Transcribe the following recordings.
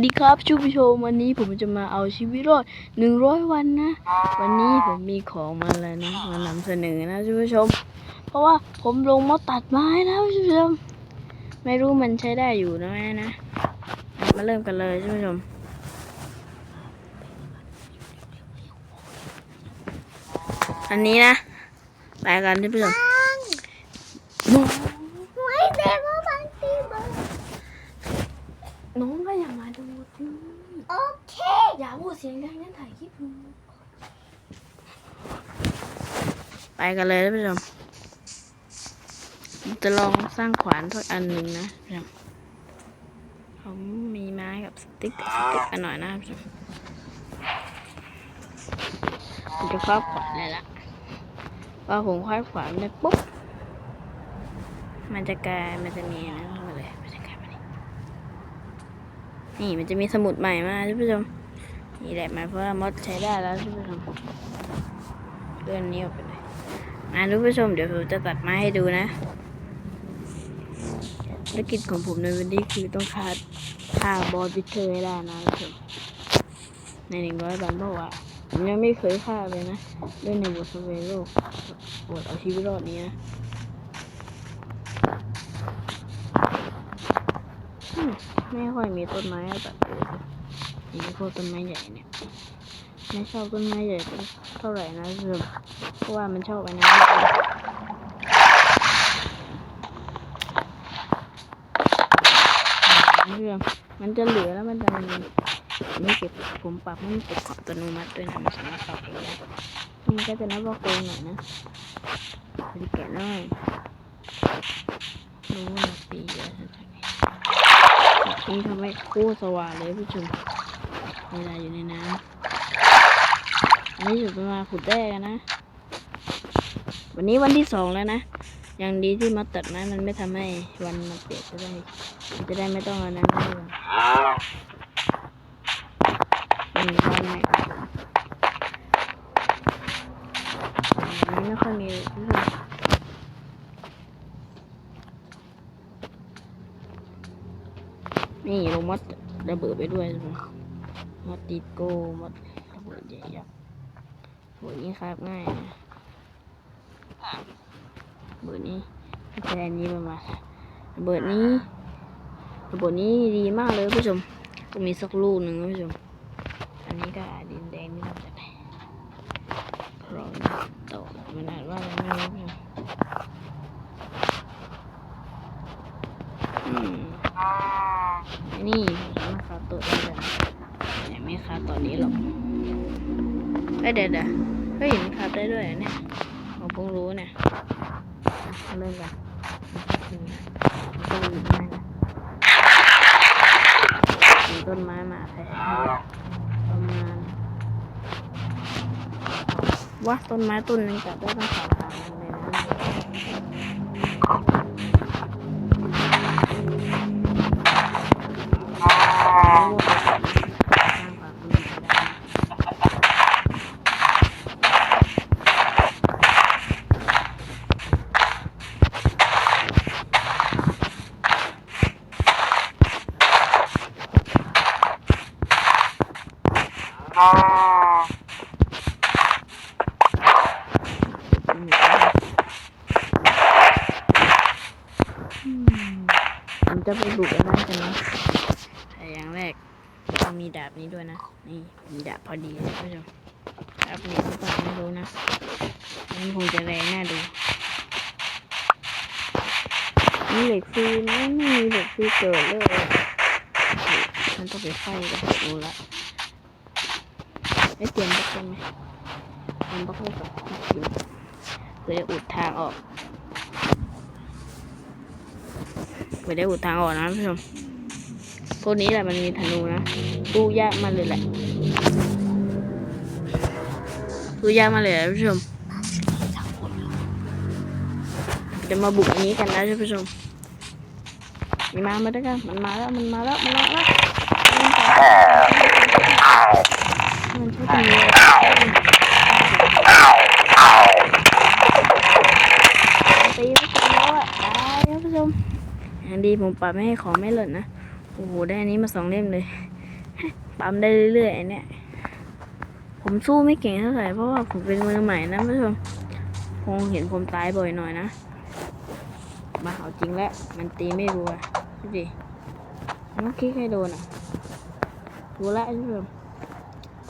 สดีครับชูผู้ชมวันนี้ผมจะมาเอาชีวิตรอดหนึ่งร้อยวันนะ วันนี้ผมมีของมาแล้วนะมานำเสนอนะชูผู้ชม เพราะว่าผมลงมาตัดไม้นะชูผู้ชม ไม่รู้มันใช้ได้อยู่นะแม่นะ มาเริ่มกันเลยชูผู้ชม อันนี้นะไปกันชูผู้ชมน้องไม่เด็กว่าบางทีมันน้องก็อย่ามาดูสิโอเค อย่าพูดเสียงดังนั่นถ่ายคลิปไปกันเลยท่านผู้ชมจะลองสร้างขวานสักอันหนึ่งนะท่านผู้ชมผมมีไม้กับสติ๊กสติ๊กอันหน่อยนะท่านผู้ชมผมจะครอบขวานเลยละพอผมครอบขวานเลยปุ๊บมันจะกลายมันจะมีนะมาเลยมันจะกลายมานี่นี่มันจะมีสมุดใหม่มาท่านผู้ชม นี่แหละมาเพราะว่ามดใช้ได้แล้วท่านผู้ชมเลื่อนนี้ออกไปเลยมาท่านผู้ชมเดี๋ยวผมจะตัดไม้ให้ดูนะภารกิจของผมในวันนี้คือต้องฆ่าฆ่าบอสบิเทอร์ให้ได้นะท่านผู้ชมในหนึ่งร้อยวันเพราะว่าผมยังไม่เคยฆ่าเลยนะเล่นในบทสเวโลกบทเอาชีวิตรอดนี้นะไม่ค่อยมีต้นไม้ให้ ตัดเลยนี่พวกต้นไม้ใหญ่เนี่ยไม่ชอบต้นไม้ใหญ่เท่าไหร่นะเพื่อเพราะว่ามันชอบอันนั้นเพื่อนมันจะเหลือแล้วมันจะมีไม่เก็บผมปรับให้มันเก็บของอัตโนมัติด้วยนะมันสามารถปรับเองได้มันก็จะนับว่าโกงหน่อยนะมันแกะน้อยรู้ว่าปีเยอะฉันจะนี่นี่ทำให้คตรสว่างเลยผู้ชม เวลาอยู่ในน้ำอันนี้อยู่ประมาณขุดแร่กันนะ วันนี้วันที่สองแล้วนะ ยังดีที่มาตัดไม้มันไม่ทำให้วันมันเปียกจะได้จะได้ไม่ต้องเอานั้นให้เลยมันไหนอันนี้ไม่ค่อยมีนี่ลงมัดระเบิดไปด้วยใช่ไห มมดติดโกมดระเบิดใหญ่ยักษ์โหนี่ครับง่ายนะเบิดนี้แค่นี้ประมาณเบิดนี้เบิดนี้ดีมากเลยผู้ชมก็มีสักลูกหนึ่งผู้ชม อันนี้ก็ดินแดงนี่ทำจากไหนรอต่อมันอ่านว่าอะไรไม่รู้ผู้ชมอืมอันนี่สามารถครับตัวเลย ครับตอนนี้หรอกเอ้ยเดี๋ยวเดี๋ยวเฮ้ยมันครับได้ด้วยเหรอเนี่ยผมเพิ่งรู้เนี่ยเริ่มกันมันไม้นะต้นไม้มาแทนประมาณว่าต้นไม้ต้นหนึงตัดได้ตั้งสอง มีเหล็กฟรีนไม่มีเหล็กฟรีเกิดเลยมันต้องไปไฟกันรู้ละได้เตรียมบล็อกกันไหมเตรียมบล็อกไว้กับทีมเพื่อจะอุดทางออกไม่ได้อุดทางออกนะผู้ชมพวกนี้แหละมันมีธนูนะตู้ยากมากเลยแหละตู้ยากมาเลยนผู้ชม จะมาบุกอันนี้กันนะท่านผู้ชมมีมามาด้วยกันมันมาแล้วมันมาแล้วมันมาแล้วมันช่วยกันเลยตีไม่ทันแล้วอะตายท่านผู้ชมอย่างดีผมปรับไม่ให้ของไม่หล่นนะโอ้โหได้อันนี้มาสองเล่มเลยปั๊มได้เรื่อยๆอันเนี้ยผมสู้ไม่เก่งเท่าไหร่เพราะว่าผมเป็นมือใหม่นะผู้ชมคงเห็นผมตายบ่อยหน่อยนะ มาเอาจริงแล้ว มันตีไม่รัวดูดิน้องคลิกให้โดนอะรู้ละผู้ชม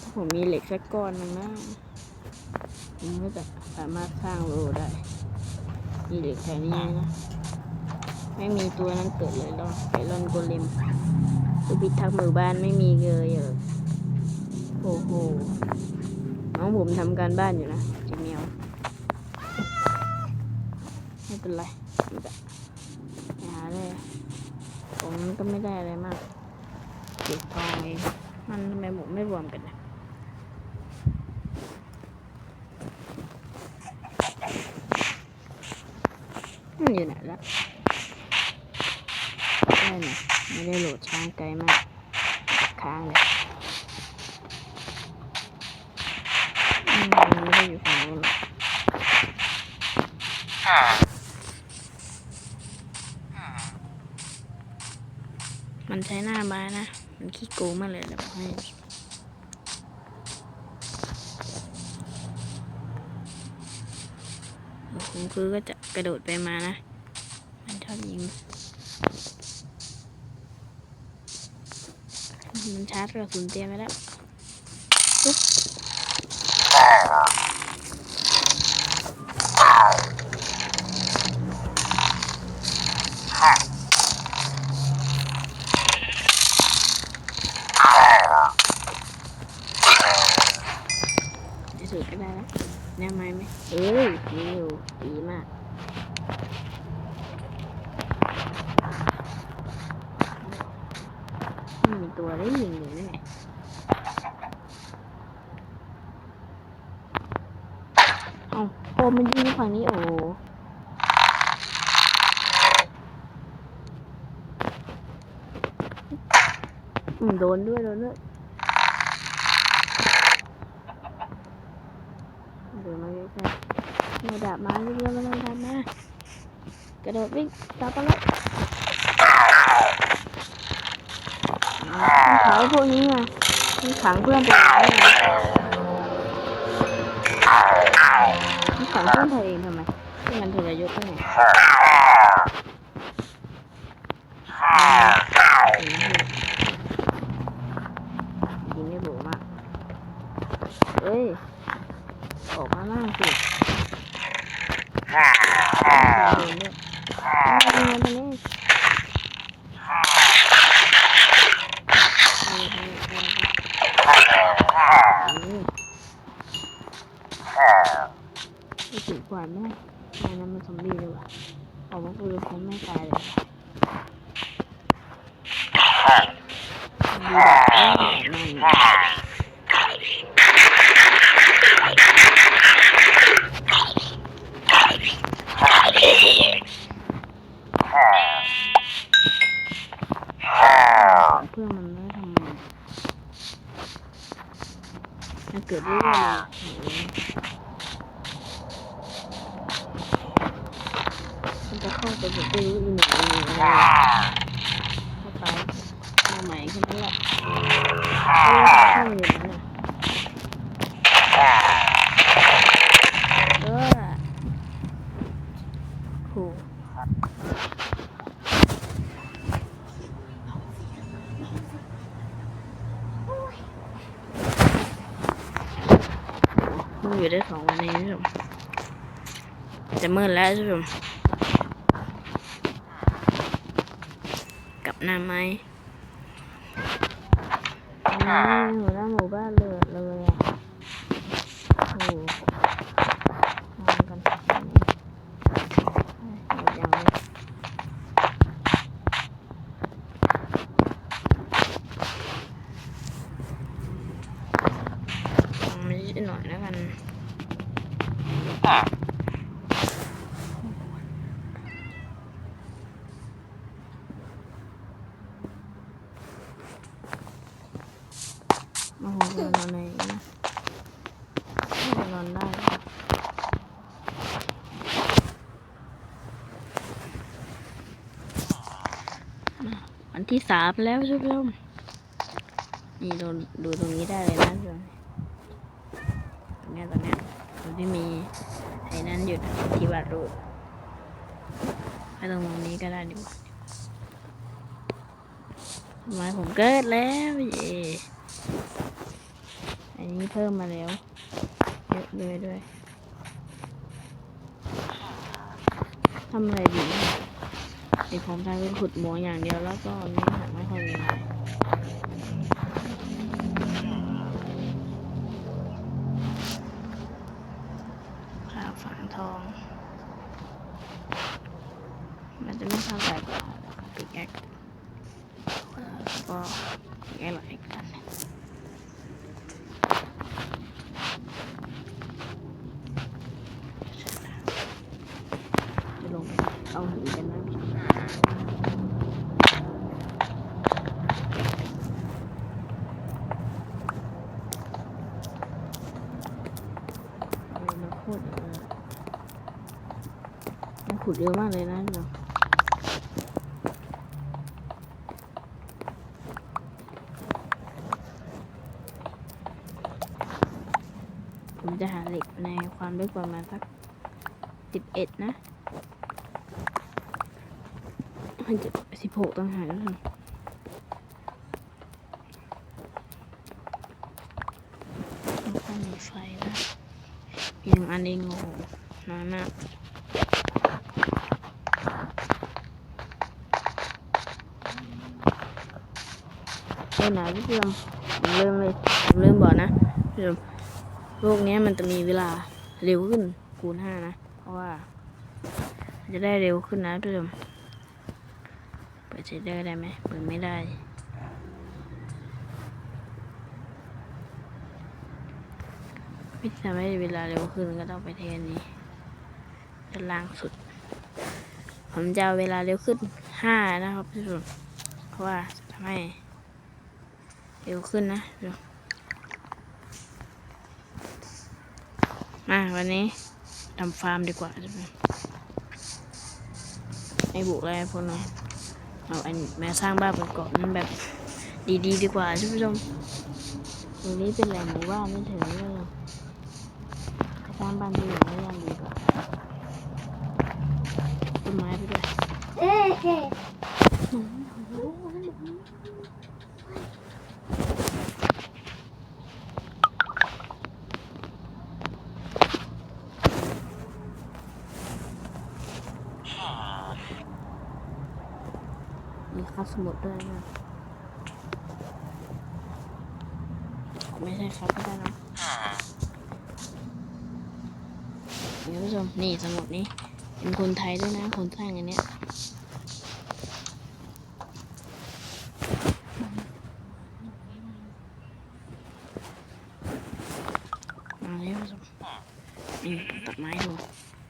ถ้าผมมีเหล็กสักก้อนหนึงนะผมก็จะสามารถสร้างโลได้ มีเหล็กแถวนี้นะ ไม่มีตัวนั้นเกิดเลยหรอกไอรอนโกเลมตัวพิทักษ์หมู่บ้านไม่มีเลยเหรอโอ้โห น้องผมทำการบ้านอยู่นะจีเมียวไม่เป็นไร หาเลยตรงนั้นก็ไม่ได้อะไรมากเก็บทองเองมันทำไมผมไม่รวมกันนะมันอยู่ไหนละได้ไหมไม่ได้โหลดช้างไกลมากค้างเลยอืมมันไม่ได้อยู่ฝั่งนู้นหรอก มันใช้หน้าบ้านะ มันขี้โกงมากเลยแบบให้ผมคือก็จะกระโดดไปมานะ มันชอบยิง มันชาร์จกระสุนเตรียมไว้แล้วปึ๊บที่สุดก็ได้แล้ว แน่ไหมไหมเอ้ยดีอยู่ดีมากมีตัวได้ยิงอยู่นี่ไงเอาโอมันยิงฝั่งนี้โอ้อืมโดนด้วยโดนด้วยเดี๋ยวมาใกล้ ม่ดาบมาเรื่อยๆม่ต้องทำมากระโดดวิ่งตามไปเลยมันขาพวกนี้ไงมันขังเพื่อนไปไว้ไงมันขังเพื่อนเธอเองทำไมที่มันทรยศได้ไงยิงไม่โบมากเอ้ย ออกมาล่างสิ โดนด้วยเอามาทำไมตรงนี้ไม่ถึงกว่าแม่ไอ้นั้นมันซอมบี้เลยว่ะออกมาคุยกับผมไม่ตายเลยดูแบบเอ้ยนั่นเพื่อนมันไม่ทำมันมันเกิดเรื่อยมันจะเข้าไปแบบไม่รู้อีหนูอีหนูอะไรเข้าไปมาใหม่แค่นั้นแหละเข้ามาอยู่นั้นน่ะเออโหมันอยู่ได้สองวันเองผู้ชม จะมืดแล้วทุกผู้ชมกับหน้าไม้อืมหัวหน้าหมู่บ้านเลยเลยอะโอ้โหนอนกันหมดยังเลยยังไม่ได้หน่อยแล้วกัน โอ้โหนอนในนี้นะนอนได้วัน ที่สามแล้วใช่ไหมนี่ดูดูตรงนี้ได้เลยนะดูตรงนี้ตรงนี้ตรงที่มีไอ้นั้นอยู่ที่วาดรูปไปตรงตรงนี้ก็ได้ดีกว่าม้ผมเกิดแล้วเย่อันนี้เพิ่มมาแล้วเยอะเลยด้วยทำอะไรดี เดี๋ยวผมทำเป็นขุดหมูอย่างเดียวแล้วก็นื้อหาไม่ค่อยมีอะไรข้าวฝังทอง มันจะไม่เท่าไหร่กับปิกแอคแล้วก็ปิกแอคหลายกันจะลงเอาหินกันนะเอามาขุดเออมันขุด เยอะมากเลยนะเนาะผมจะหาเหล็กในความลึกประมาณสักสิบเอ็ดนะมันจะสิบหกต้องหาแล้วกันแล้วก็มีไฟนะมีหนึ่งอันเองโง่น้อยมาก เล่นไหนพี่เพื่อนผมลืมเลยผมลืมบอกนะพี่เพื่อนโลกนี้มันจะมีเวลาเร็วขึ้นคูณห้านะ เพราะว่า จะได้เร็วขึ้นนะทุกท่านเปิดเชดเดอร์ได้ไหมเปิดไม่ได้วิธีทำให้เวลาเร็วขึ้นก็ต้องไปเทนนี้ด้านล่างสุด ผมจะเอาเวลาเร็วขึ้นห้านะครับทุกท่านเพราะว่าทำให้ เร็วขึ้นนะทุกท่านมาวันนี้ทำฟาร์มดีกว่าใช่ไหมไอ้บุกอะไรพวกนั้นเอาอันแม่สร้างบ้านเป็นเกาะนั้นแบบดีๆ ดีกว่าท่านผู้ชมตรงนี้เป็นแหล่งหมู่บ้านไม่ถึงเลยสร้างบ้านที่อยู่ไม่ยังดีกว่าต้นไม้ไปด้วย เอาบสมุดด้วยนะไม่ใช่ครับไม่ได้นะเดี๋ยวผู้ชมนี่สมุดนี้เป็นคนไทยด้วยนะคนสร้างอันเนี้ยมาเลยผู้ชมนี่ตัดไม้ดู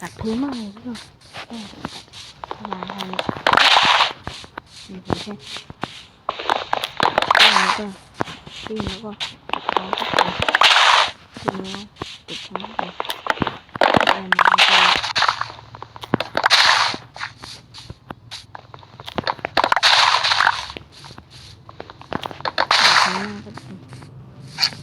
ตัดพื้นมาเลยผู้ชมเออทำลายทางนี่ผมแค่ตั้งแล้ว ก็ปิ้งแล้วก็เอาเข้าไปปิ้งแล้วติดทั้งไปเดินมาทางข้างหน้าก็เป็น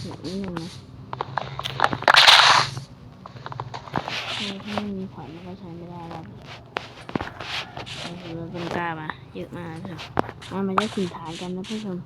หนึ่งนิดนึงนะถ้าไม่มีขวานมันก็ใช้ไม่ได้แล้วเราเป็นกล้ามาเยอะมากเลยมันมันจะถึงฐานกันนะผู้ชม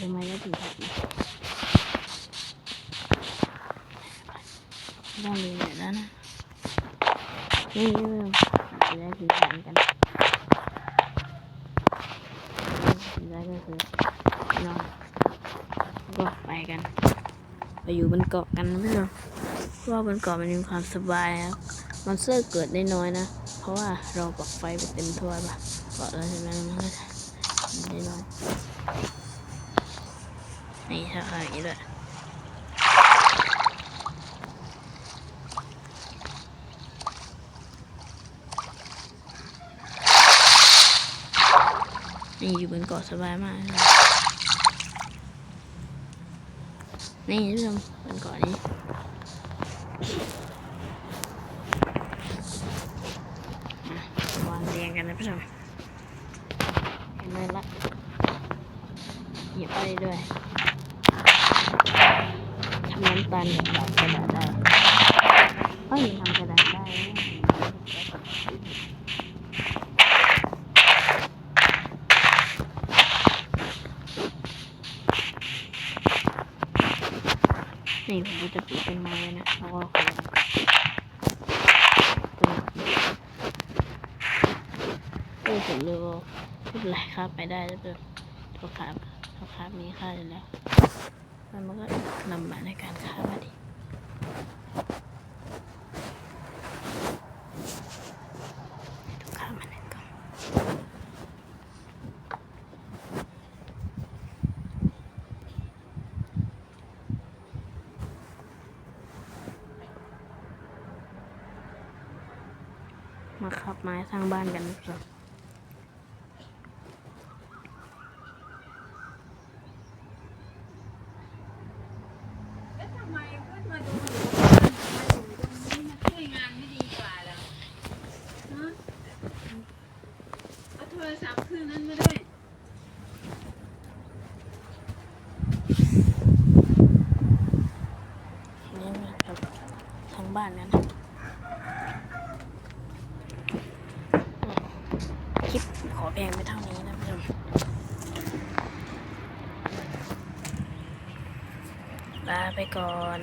ทำไมจะถึงฐานด้านนี้เนี่ยแล้วนะนี่เรื่องจะได้ถึงฐานกันถึงได้ก็คือนอนก็ไปกัน ไปอยู่บนเกาะกันนะพี่น้องเพราะว่าบนเกาะมันมีความสบายครับมอนสเตอร์เกิดได้น้อยนะ เพราะว่าเราปักไฟไปเต็มถ้วยป่ะเกาะแล้วใช่ไหมมันก็ นี่ถ้าอย่างนี้ด้วยนี่อยู่บนเกาะสบายมากเลยนี่ท่านบนเกาะนี้วางเรียงกันนะผู้ชมเห็นไหมละ หยิบได้ด้วยทำ น้ำตาลกับกระดาษได้เอ้ยทำกระดาษได้นี่ผมจะปลูกต้นไม้ไว้นะแล้วก็ขอต้นเออผมเลยว่าไม่เป็นไรครับไปได้แล้วเพื่อนตัวครับตัวครับมีค่าอยู่แล้วมันก็นำมาในการค้ามาดิตัวค้ามาในกล่อง กับไม้สร้างบ้านกันนะครับ แล้วทำไมขึ้นมาดูหนูมาอยู่ตรงนี้มาช่วยงานไม่ดีกว่าเหรอฮะเอาโทรศัพท์เครื่องนั้นมาด้วย นี่นะครับทั้งบ้านนั้นคลิปขอแพงไปเท่านี้นะเพื่อนลาไป ก่อน